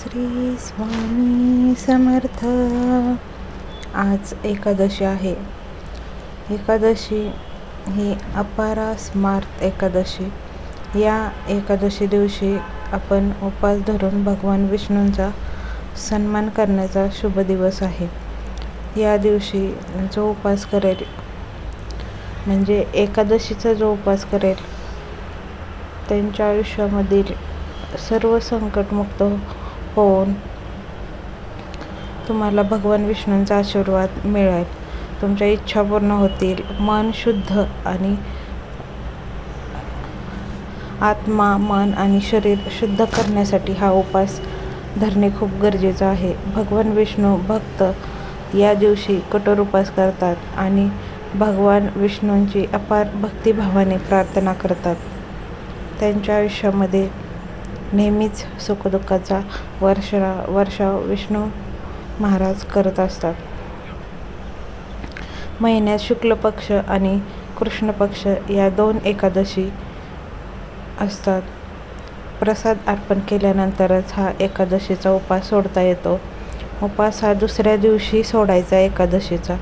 श्री स्वामी समर्थ. आज एकादशी आहे. एकादशी ही अपारा स्मार्त एकादशी. या एकादशी दिवशी आपण उपास धरून भगवान विष्णूंचा सन्मान करण्याचा शुभ दिवस आहे. या दिवशी जो उपास करेल म्हणजे एकादशीचा जो उपास करेल त्यांच्या आयुष्यामधील सर्व संकटमुक्त होऊन तुम्हाला भगवान विष्णूंचा आशीर्वाद मिळेल. तुमच्या इच्छा पूर्ण होतील. मन शुद्ध आणि आत्मा मन आणि शरीर शुद्ध करण्यासाठी हा उपास धरणे खूप गरजेचं आहे. भगवान विष्णू भक्त या दिवशी कठोर उपास करतात आणि भगवान विष्णूंची अपार भक्तिभावाने प्रार्थना करतात. त्यांच्या आयुष्यामध्ये नेहमीच सुखदुःखाचा वर्षा वर्षाव विष्णू महाराज करत असतात. महिन्यात शुक्ल पक्ष आणि कृष्ण पक्ष या दोन एकादशी असतात. प्रसाद अर्पण केल्यानंतरच हा एकादशीचा उपास सोडता येतो. उपास हा दुसऱ्या दिवशी सोडायचा एकादशीचा.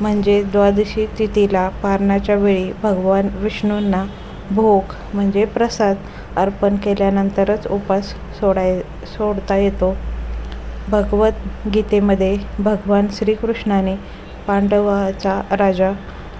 म्हणजे द्वादशी तिथीला पारणाच्या वेळी भगवान विष्णूंना भोग म्हणजे प्रसाद अर्पण केल्यानंतरच उपास सोडाय सोडता येतो. भगवद्गीतेमध्ये भगवान श्रीकृष्णाने पांडवाचा राजा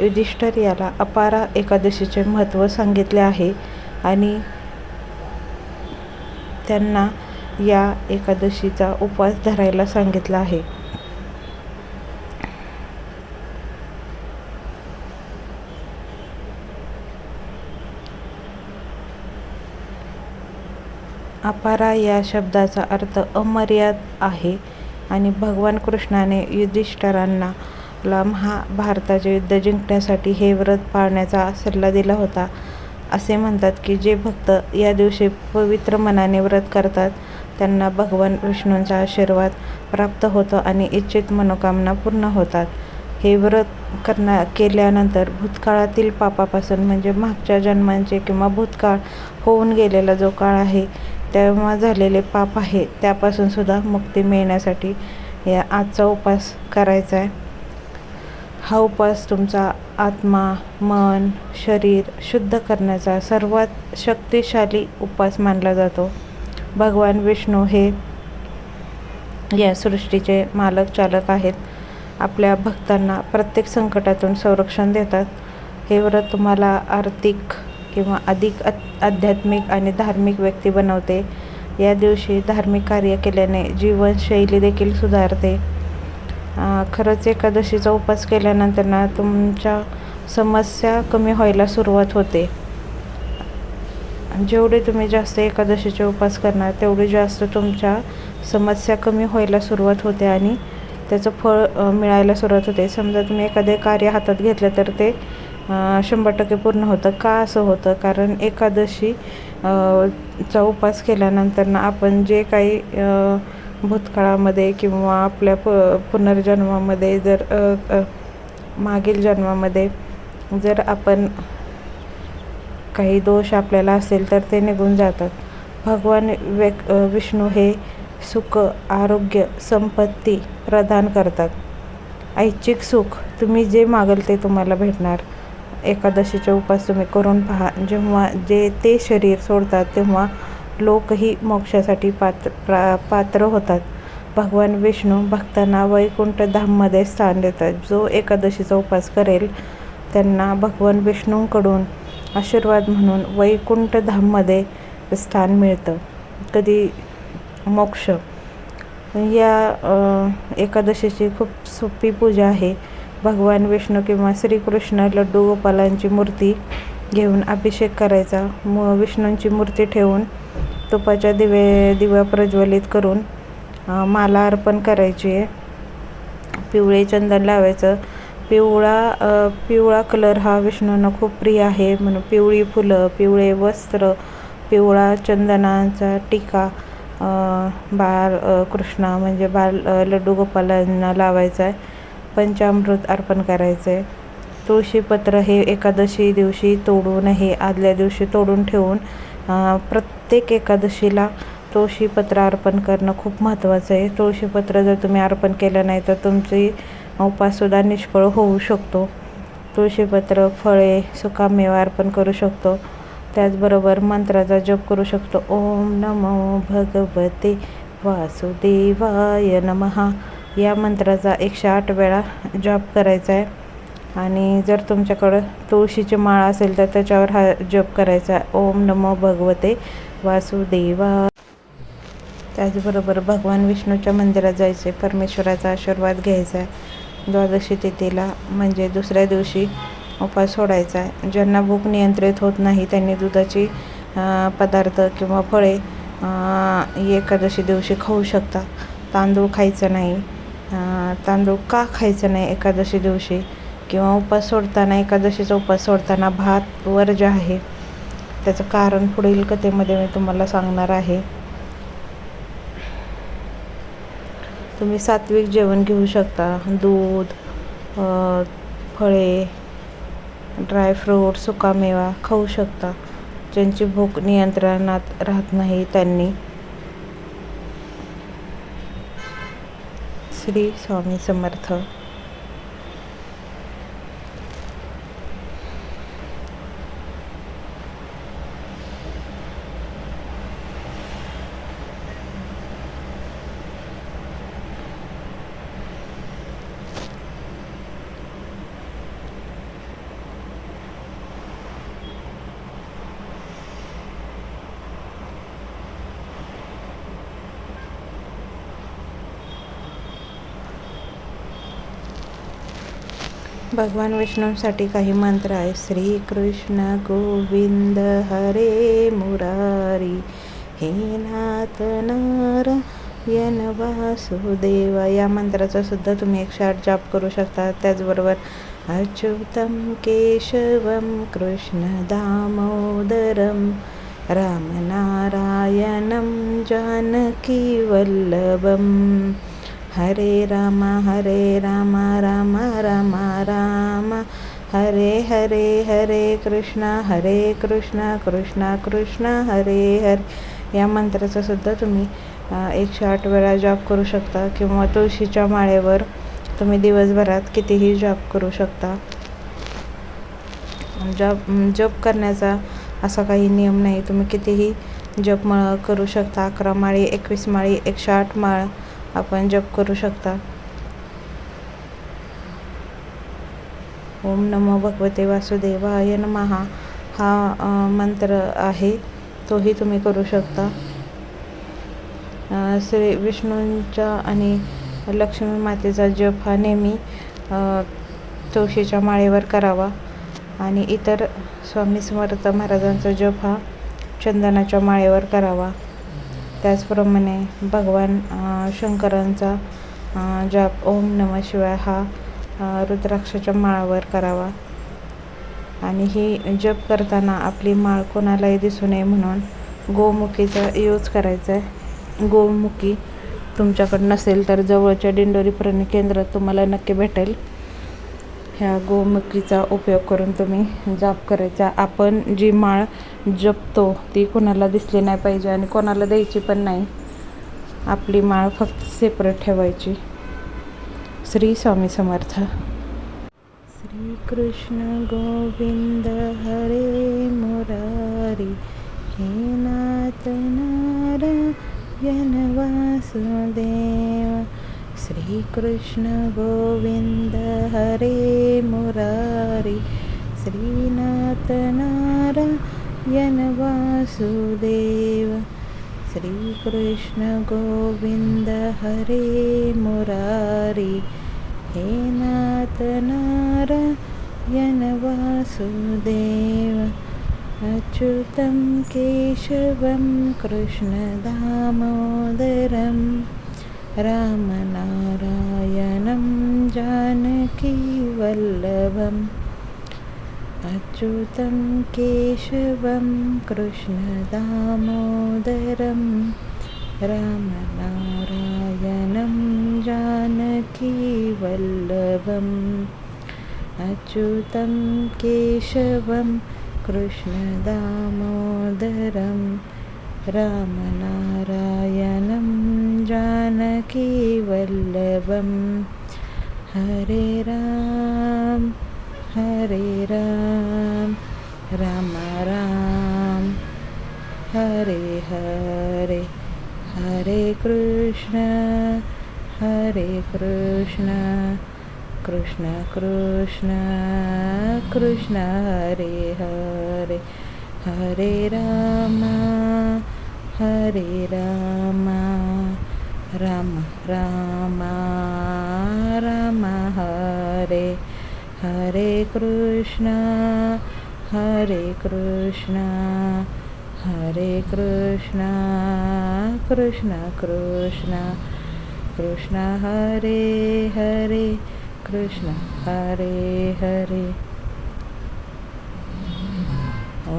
युधिष्ठर याला अपारा एकादशीचे महत्त्व सांगितले आहे आणि त्यांना या एकादशीचा उपवास धरायला सांगितला आहे. अपारा या शब्दाचा अर्थ अमर्याद आहे आणि भगवान कृष्णाने युधिष्ठरांना ला महाभारताचे युद्ध जिंकण्यासाठी हे व्रत पाळण्याचा सल्ला दिला होता. असे म्हणतात की जे भक्त या दिवशी पवित्र मनाने व्रत करतात त्यांना भगवान विष्णूंचा आशीर्वाद प्राप्त होतो आणि इच्छित मनोकामना पूर्ण होतात. हे व्रत करण्या केल्यानंतर भूतकाळातील पापापासून म्हणजे मागच्या जन्मांचे किंवा भूतकाळ होऊन गेलेला जो काळ आहे तेव्हा झालेले पाप आहे त्यापासून सुद्धा मुक्ती मिळण्यासाठी या आजचा उपास करायचा आहे. हा उपवास तुमचा आत्मा मन शरीर शुद्ध करण्याचा सर्वात शक्तिशाली उपास मानला जातो. भगवान विष्णू हे या सृष्टीचे मालक चालक आहेत. आपल्या भक्तांना प्रत्येक संकटातून संरक्षण देतात. हे व्रत तुम्हाला आर्थिक किंवा अधिक आध्यात्मिक आणि धार्मिक व्यक्ती बनवते. या दिवशी धार्मिक कार्य केल्याने जीवनशैली देखील सुधारते. खरंच एकादशीचा उपास केल्यानंतर ना तुमच्या समस्या कमी व्हायला सुरुवात होते. जेवढे तुम्ही जास्त एकादशीचे उपास करणार तेवढे जास्त तुमच्या समस्या कमी व्हायला सुरुवात होते आणि त्याचं फळ मिळायला सुरुवात होते. समजा तुम्ही एखादे कार्य हातात घेतलं तर ते शंभर टक्के पूर्ण होतं. का असं होतं? कारण एकादशी चा उपास केल्यानंतर ना आपण जे काही भूतकाळामध्ये किंवा आपल्या प पुनर्जन्मामध्ये जर मागील जन्मामध्ये जर आपण काही दोष आपल्याला असेल तर ते निघून जातात. भगवान व्यक् विष्णू हे सुख आरोग्य संपत्ती प्रदान करतात. ऐच्छिक सुख तुम्ही जे मागल ते तुम्हाला भेटणार. एकादशीचे उपास तुम्ही करून पहा. जेव्हा जे ते शरीर सोडतात तेव्हा लोकही मोक्षासाठी पात्र प्रा पात्र होतात. भगवान विष्णू भक्तांना वैकुंठ धाममध्ये स्थान देतात. जो एकादशीचा उपास करेल त्यांना भगवान विष्णूंकडून आशीर्वाद म्हणून वैकुंठ धाममध्ये स्थान मिळतं. कधी मोक्ष. या एकादशीची खूप सोपी पूजा आहे. भगवान विष्णू किंवा श्रीकृष्ण लड्डू गोपालांची मूर्ती घेऊन अभिषेक करायचा. म विष्णूंची मूर्ती ठेवून तुपाच्या दिवे दिवा प्रज्वलित करून माला अर्पण करायची. आहे पिवळे चंदन लावायचं. पिवळा पिवळा कलर हा विष्णूंना खूप प्रिय आहे. म्हणून पिवळी फुलं पिवळे वस्त्र पिवळा चंदनाचा टीका बाळ कृष्णा म्हणजे बाल लड्डू गोपालांना लावायचा आहे. पंचामृत अर्पण करायचं आहे तुळशीपत्र हे एकादशी दिवशी तोडून हे आदल्या दिवशी तोडून ठेवून प्रत्येक एकादशीला तुळशीपत्र अर्पण करणं खूप महत्त्वाचं आहे. तुळशीपत्र जर तुम्ही अर्पण केलं नाही तर तुमची उपाससुद्धा निष्फळ होऊ शकतो. तुळशीपत्र फळे सुकामेवा अर्पण करू शकतो. त्याचबरोबर मंत्राचा जप करू शकतो. ओम नमो भगवते वासुदेवाय नमहा. या मंत्राचा एकशे आठ वेळा जप करायचा आहे. आणि जर तुमच्याकडं तुळशीची माळ असेल तर त्याच्यावर हा जप करायचा आहे. ओम नमो भगवते वासुदेवा त्याचबरोबर भगवान विष्णूच्या मंदिरात जायचे परमेश्वराचा आशीर्वाद घ्यायचा आहे. द्वादशी तिथीला म्हणजे दुसऱ्या दिवशी उपास सोडायचा आहे. ज्यांना भूक नियंत्रित होत नाही त्यांनी दुधाची पदार्थ किंवा फळे एकादशी दिवशी खाऊ शकता तांदूळ खायचं नाही. तांदूळ का खायचं नाही एकादशी दिवशी? किंवा उपास सोडताना एकादशीचा उपास सोडताना भात वर जे आहे त्याचं कारण पुढील कथेमध्ये मी तुम्हाला सांगणार आहे. तुम्ही सात्विक जेवण घेऊ शकता. दूध फळे ड्रायफ्रूट सुकामेवा खाऊ शकता. ज्यांची भूक नियंत्रणात राहत नाही त्यांनी श्री स्वामी समर्थ. भगवान विष्णूंसाठी काही मंत्र आहे श्रीकृष्ण गोविंद हरे मुरारी हे नाथ नारायण वासुदेव. या मंत्राचा सुद्धा तुम्ही एकशे आठ जाप करू शकता. त्याचबरोबर अच्युतम केशवम कृष्ण दामोदरम रामनारायणं जानकी वल्लभम. हरे राम हरे राम राम राम राम. हरे हरे हरे कृष्ण हरे कृष्ण कृष्ण कृष्ण हरे हरे. या मंत्राचा सुद्धा तुम्ही एकशे आठ वेळा जॉब करू शकता किंवा तुळशीच्या माळेवर तुम्ही दिवसभरात कितीही जॉब करू शकता. जॉब जप करण्याचा असा काही नियम नाही. तुम्ही कितीही जप करू शकता. अकरा माळी एकवीस माळी एकशे आठ माळ आपण जप करू शकता. ओम नमो भगवते वासुदेवाय नमहा हा मंत्र आहे तोही तुम्ही करू शकता. श्री विष्णूंच्या आणि लक्ष्मी मातेचा जप हा नेहमी तुळशीच्या माळेवर करावा. आणि इतर स्वामी समर्थ महाराजांचा जप हा चंदनाच्या माळेवर करावा. त्याचप्रमाणे भगवान शंकरांचा जाप ओम नम शिवाय हा रुद्राक्षाच्या माळावर करावा. आणि ही जप करताना आपली माळ कोणालाही दिसू नये म्हणून गोमुखीचा यूज करायचा आहे गोमुखी तुमच्याकडं नसेल तर जवळच्या दिंडोरी प्रणी केंद्रात तुम्हाला नक्की भेटेल. ह्या गोमुखीचा उपयोग करून तुम्ही जाप करायचा. आपण जी माळ जपतो ती कोणाला दिसली नाही पाहिजे आणि कोणाला द्यायची पण नाही. आपली माळ फक्त सेपरेट ठेवायची. श्री स्वामी समर्थ. श्रीकृष्ण गोविंद हरे मुरारी हे नाथ नारायण वासुदेव. श्रीकृष्ण गोविंद हरे मुरारी श्रीनाथ नारायण वासुदेव श्रीकृष्ण गोविंद हरे मुरारी हे नाथ नारायण वासुदेव अच्युतं केशवं कृष्णदामोदरम् रामनारायणं जानकीवल्लभम् अच्युतं केशवं कृष्णदामोदरं रामनारायणं जानकीवल्लभम् अच्युतं केशवं कृष्णदामोदरं रामनारायणं जानकीवल्लभं हरे राम हरे राम राम राम। हरे हरे हरे कृष्ण हरे कृष्ण कृष्ण कृष्ण कृष्ण हरे हरे। हरे राम। હરે રામા રામ રામા રામ હરે હરે કૃષ્ણ હરે કૃષ્ણ હરે કૃષ્ણ કૃષ્ણ કૃષ્ણ કૃષ્ણ હરે હરે કૃષ્ણ હરે હરે ॐ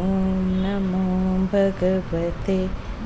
नमो भगवते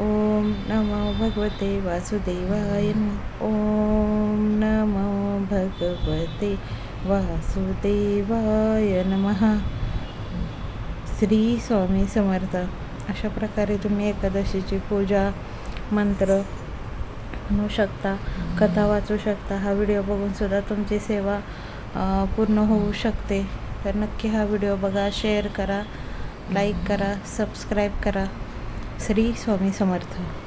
ॐ नमो भगवते वासुदेवाय ॐ नमो भगवते वासुदेवाय नमः। श्री स्वामी समर्थ अशा प्रकारे तुम्ही एकादशीची पूजा मंत्र म्हणू शकता कथा वाचू शकता. हा व्हिडिओ बघूनसुद्धा तुमची सेवा पूर्ण होऊ शकते. तर नक्की हा व्हिडिओ बघा शेअर करा लाईक करा सबस्क्राईब करा. श्री स्वामी समर्थ.